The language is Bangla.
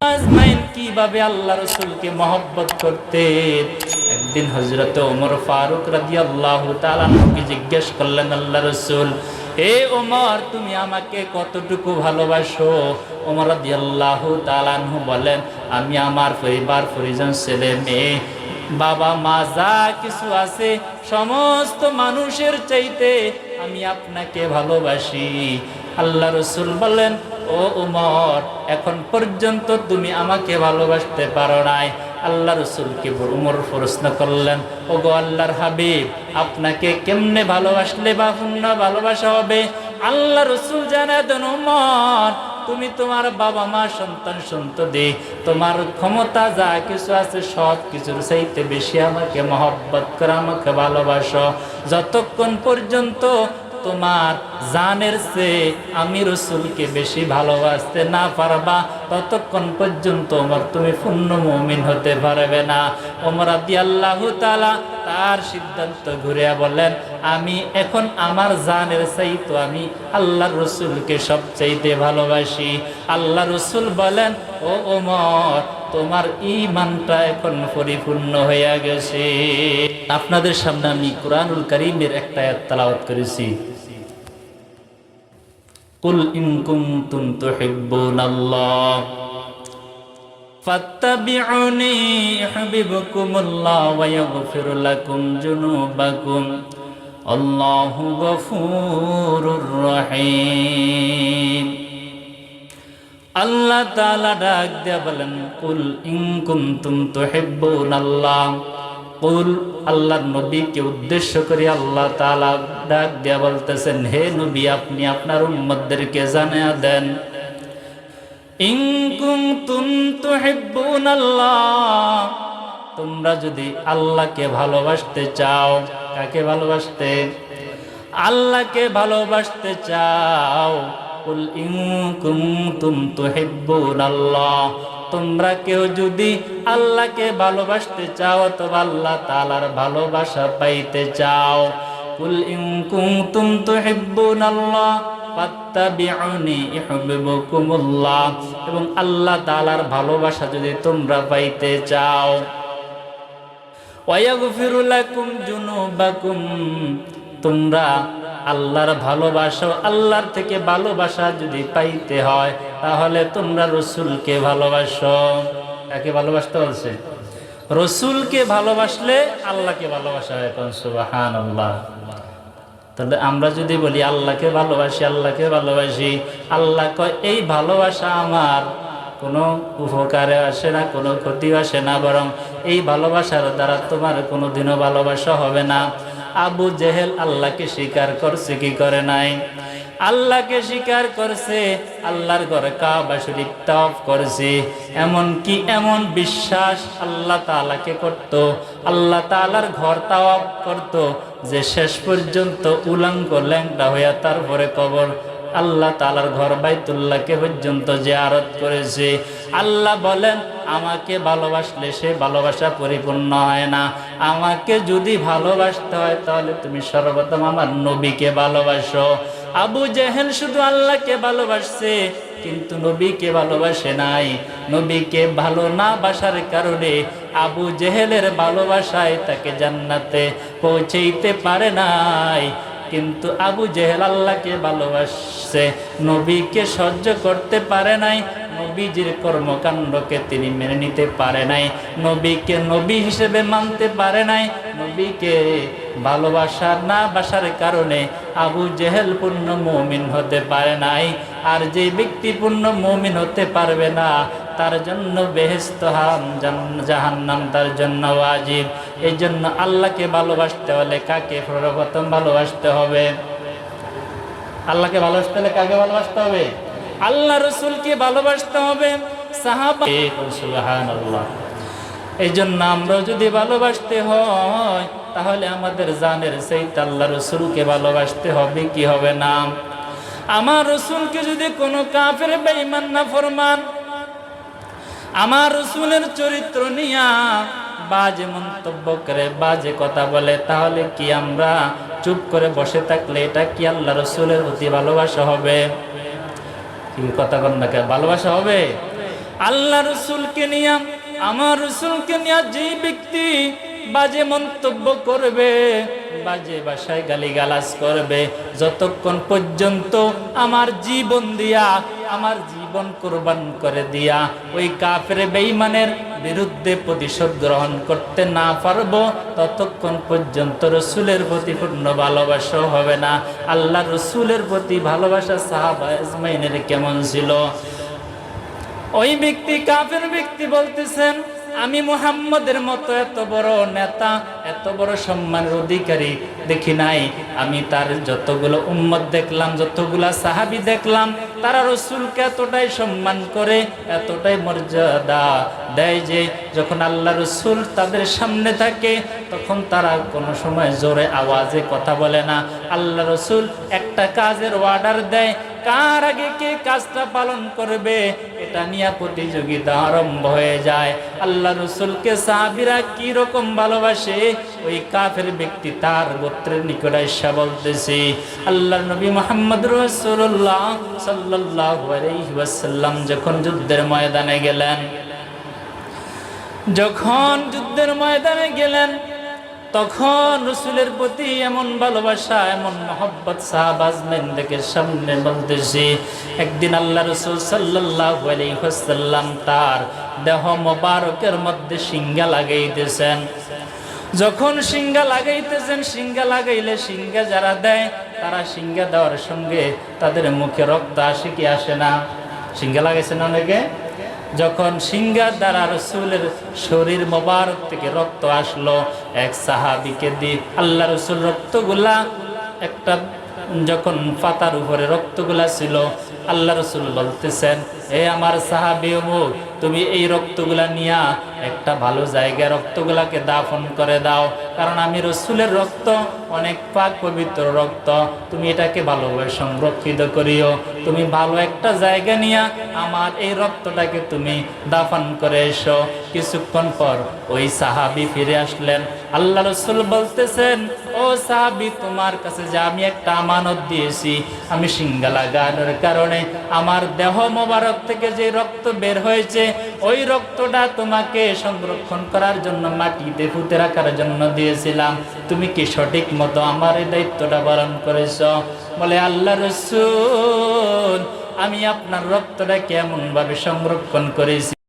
আজমাইন কীভাবে আল্লাহ রসুলকে মহব্বত করতেন একদিন হজরত ওমর ফারুক রাজি আল্লাহ তালাকে জিজ্ঞেস করলেন, আল্লাহ রসুল, এ ওমর, তুমি আমাকে কতটুকু ভালোবাসো? ওমর রাজি আল্লাহ তালানহু বলেন, আমি আমার পরিবার, পরিজন, ছেলে, মেয়ে, বাবা, মা, যা কিছু আছে, সমস্ত মানুষের চাইতে আমি আপনাকে ভালোবাসি। আল্লাহ রসুল বলেন ও উমর, এখন পর্যন্ত তুমি আমাকে ভালোবাসতে পারো নাই। আল্লাহ রসুলকে উমর প্রশ্ন করলেন ও গো আল্লাহর হাবিব, আপনাকে কেমনে ভালোবাসলে বা পূর্ণ ভালোবাসা হবে? আল্লাহ রসুল জানা দেন, উমর, তুমি তোমার বাবা মা, সন্তান, সন্ততি, তোমার ক্ষমতা যা কিছু আছে সব কিছুর চাইতে বেশি আমাকে মহব্বত করে আমাকে ভালোবাসো। যতক্ষণ পর্যন্ত তোমার জানের চেয়ে আমি রসুলকে বেশি ভালোবাসতে না পারবা, ততক্ষণ পর্যন্ত আমার তুমি পূর্ণ মমিন হতে পারবে না। ওমর আদি আল্লাহ তালা তার সিদ্ধান্ত ঘুরিয়া বলেন আমি এখন আমার জানের চাই তো আমি আল্লাহ রসুলকে সবচাইতে ভালোবাসি। আল্লাহ রসুল বলেন, ও ওমর তোমার ইমানটা এখন পরিপূর্ণ হইয়া গেছে। আপনাদের সামনে আমি কোরআনুল করিমের একটা তেলাওয়াত করেছি। কুল ইন কুনতুম তুহিব্বুনাল্লাহ। ফাত্তাবিউনি ইউহিব্বুকুমুল্লাহ ওয়া রহিম। আল্লাহ তাআলা ডাক দিয়া বলেন, কুল ইন কুনতুম তুহিব্বুনাল্লাহ। কুল আল্লাহর নবীকে উদ্দেশ্য করে আল্লাহ তাআলা ডাক দিয়া বলতেছেন, হে নবী, আপনি আপনার উম্মতদেরকে জানিয়ে দেন। ইন কুনতুম তুহিব্বুনাল্লাহ। তোমরা যদি আল্লাহকে ভালোবাসতে চাও, কাকে ভালোবাসতে? আল্লাহকে ভালোবাসতে চাও। কুল ইন কুনতুম তুহিব্বুনাল্লাহ তোমরা কেউ যদি আল্লাহকে ভালোবাসতে চাও অথবা আল্লাহ তালার ভালোবাসা পাইতে চাও। কুল ইন কুনতুম তুহিব্বুনাল্লাহ এবং আল্লাহ তাআলার ভালোবাসা যদি তোমরা পাইতে চাও। তোমরা আল্লাহর ভালোবাসা আল্লাহর থেকে ভালোবাসা যদি পাইতে হয়, তাহলে তোমরা রসুলকে ভালোবাসো। কাকে ভালোবাসতে বলছে? রসুলকে ভালোবাসলে আল্লাহকে ভালোবাসা হয় সুবাহান আল্লাহ তাহলে আমরা যদি বলি, আল্লাহকে ভালোবাসি আল্লাহকে ভালোবাসি, আল্লাহ কয়, এই ভালোবাসা আমার। কোনো উপকারে আসে না, কোনো ক্ষতি আসে না, বরং এই ভালোবাসার দ্বারা তোমার কোনো দিনও ভালোবাসা হবে না। আবু জেহেল আল্লাহকে স্বীকার করছে কি করে নাই? আল্লাহকে স্বীকার করছে, আল্লাহর ঘরে কাবা শরীফ তাওয়াফ করছে। এমন কি এমন বিশ্বাস আল্লাহ তাআলাকে করত, আল্লাহ তাআলার ঘর তাওয়াফ করত যে শেষ পর্যন্ত উলঙ্গ ল্যাংটা হইয়া তারপরে কবর আল্লাহ তালার ঘর বাইতুল্লাহকে পর্যন্ত যে আরত করেছে। আল্লাহ বলেন, আমাকে ভালোবাসলে সে ভালোবাসা পরিপূর্ণ হয় না। আমাকে যদি ভালোবাসতে হয়, তাহলে তুমি সর্বপ্রথম আমার নবীকে ভালোবাসো। আবু জেহেল শুধু আল্লাহকে ভালোবাসছে, কিন্তু নবীকে ভালোবাসে নাই। নবীকে ভালো না বাসার কারণে আবু জেহেলের ভালোবাসায় তাকে জান্নাতে পৌঁছেইতে পারে নাই। কিন্তু আবু জেহেল আল্লাহকে ভালোবাসছে। নবীকে সহ্য করতে পারে নাই, নবীজির কর্মকাণ্ডকে তিনি মেনে নিতে পারে নাই, নবীকে নবী হিসেবে মানতে পারে নাই, নবীকে ভালোবাসা না বাসার কারণে আবু জেহেল পূর্ণ মমিন হতে পারে নাই। আর যে ব্যক্তি পূর্ণ মমিন হতে পারবে না তার জন্য বেহেস্ত হাম জাহান্নাম তার জন্য ওয়াজিব। এই জন্য আল্লাহকে ভালোবাসতে হলে কাকে সর্বপ্রথম ভালোবাসতে হবে? আল্লাহকে ভালোবাসতে হলে কাকে ভালোবাসতে হবে? আল্লাহ রসুলকে ভালোবাসতে হবে। এই জন্য আমরা যদি ভালোবাসতে হয়, তাহলে আমাদের জানের সেই আল্লাহ রসুলকে ভালোবাসতে হবে, কি হবে না? আমার রসুলকে যদি কোনো কাফের বেঈমান না ফরমান আমার রসুলের চরিত্র নিয়া বাজে মন্তব্য করে বাজে কথা বলে, তাহলে কি আমরা চুপ করে বসে থাকলে এটা কি আল্লাহ রসুলের প্রতি ভালোবাসা হবে? কি কথা কন না ভালোবাসা হবে? আল্লাহ রসুলকে নিয়ে, আমার রসুলকে নিয়ে যে ব্যক্তি বাজে মন্তব্য করবে, বাজে ভাষায় গালিগালাজ করবে, যতক্ষণ পর্যন্ত আমার জীবন দিয়া আমার জীবন কোরবান করে দিয়া ওই কাফের বেঈমানের বিরুদ্ধে প্রতিশোধ গ্রহণ করতে না পারব, ততক্ষণ পর্যন্ত রসুলের প্রতি পূর্ণ ভালোবাসাও হবে না। আল্লাহ রসুলের প্রতি ভালোবাসা সাহাবা ইসমাইনের কেমন ছিল? ওই ব্যক্তি কাফের ব্যক্তি বলতেছেন আমি মোহাম্মদের মতো এত বড় নেতা, এত বড় সম্মানের অধিকারী দেখি নাই। আমি তার যতগুলো উম্মত দেখলাম, যতগুলো সাহাবি দেখলাম, তারা রসুলকে এতটাই সম্মান করে, এতটাই মর্যাদা দেয় যে যখন আল্লাহ রসুল তাদের সামনে থাকে, তখন তারা কোনো সময় জোরে আওয়াজে কথা বলে না। আল্লাহ রসুল একটা কাজের অর্ডার দেয় কার আগে কে কাজটা পালন করবে, এটা নিয়ে প্রতিযোগিতা আরম্ভ হয়ে যায়। আল্লাহ রসুলকে সাহাবিরা কি রকম ভালোবাসে, ওই কাফের ব্যক্তি তার গোত্রের নিকট এসা বলতেছে আল্লাহ নবী মোহাম্মদ রসুল্লাহ সাল্লাহ আলাইসাল্লাম যখন যুদ্ধের ময়দানে গেলেন, যখন যুদ্ধের ময়দানে গেলেন তখন রসুলের প্রতি এমন ভালোবাসা, এমন মহব্বত সাহাবাজমেনদেরকে সামনে বলতেছি, একদিন আল্লাহ রসুল সাল্লাহ তার দেহ মোবারকের মধ্যে সিঙ্গা লাগাইতেছেন। যখন সিঙ্গা লাগাইতেছেন সিঙ্গা লাগাইলে সিঙ্গা যারা দেয়, তারা সিঙ্গা দেওয়ার সঙ্গে তাদের মুখে রক্ত আসে কি আসে না? সিঙ্গা লাগাইছেন অনেকে? যখন সিঙ্গার দ্বারা রসুলের শরীর মোবারক থেকে রক্ত আসলো, এক সাহাবিকে দিয়ে আল্লাহ রসুল রক্তগুলা একটা যখন পাতার উপরে রক্তগুলা ছিল আল্লাহ রসুল বলতেছেন, এ আমার সাহাবি অমুক, তুমি এই রক্তগুলা নিয়া একটা ভালো জায়গায় রক্তগুলাকে দাফন করে দাও। কারণ আমি রসুলের রক্ত, অনেক পাক পবিত্র রক্ত, তুমি এটাকে ভালোভাবে সংরক্ষিত করিও। তুমি ভালো একটা জায়গা নিয়া আমার এই রক্তটাকে তুমি দাফন করে এসো। কিছুক্ষণ পর ওই সাহাবি ফিরে আসলেন। আল্লাহ রসুল বলতেছেন, ও সাহাবি, তোমার কাছে যে আমি একটা আমানত দিয়েছি, আমি সিঙ্গালা গানের কারণে আমার দেহ মোবারক থেকে যে রক্ত বের হয়েছে, ওই রক্তটা তোমাকে সংরক্ষণ করার জন্য মাটিতে পুঁতে রাখার জন্য দিয়েছিলাম। তুমি কি সঠিক মতো আমার এই দায়িত্বটা পালন করেছ? বলে, আল্লাহ রসুল, আমি আপনার রক্তটা কেমন ভাবে সংরক্ষণ করেছি।